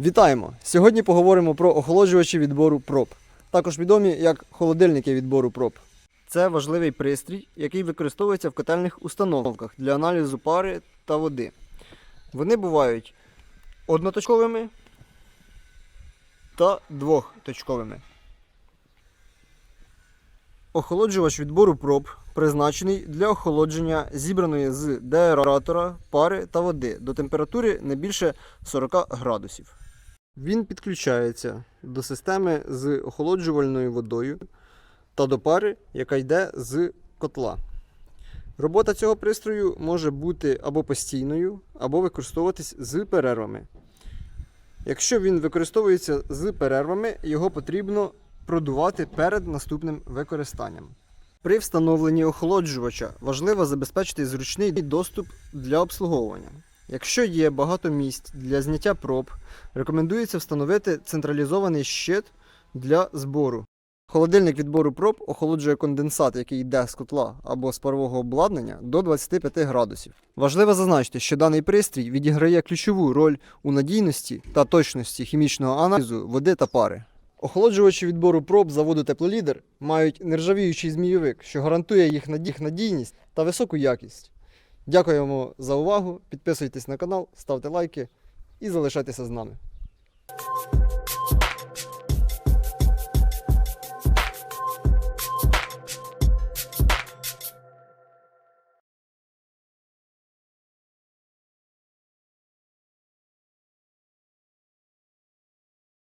Вітаємо! Сьогодні поговоримо про охолоджувачі відбору проб, також відомі як холодильники відбору проб. Це важливий пристрій, який використовується в котельних установках для аналізу пари та води. Вони бувають одноточковими та двохточковими. Охолоджувач відбору проб призначений для охолодження зібраної з деаератора пари та води до температури не більше 40 градусів. Він підключається до системи з охолоджувальною водою та до пари, яка йде з котла. Робота цього пристрою може бути або постійною, або використовуватись з перервами. Якщо він використовується з перервами, його потрібно продувати перед наступним використанням. При встановленні охолоджувача важливо забезпечити зручний доступ для обслуговування. Якщо є багато місць для зняття проб, рекомендується встановити централізований щит для збору. Холодильник відбору проб охолоджує конденсат, який йде з котла або з парового обладнання до 25 градусів. Важливо зазначити, що даний пристрій відіграє ключову роль у надійності та точності хімічного аналізу води та пари. Охолоджувачі відбору проб заводу Теплолідер мають нержавіючий змійовик, що гарантує їх наді- надійність та високу якість. Дякуємо за увагу. Підписуйтесь на канал, ставте лайки і залишайтеся з нами.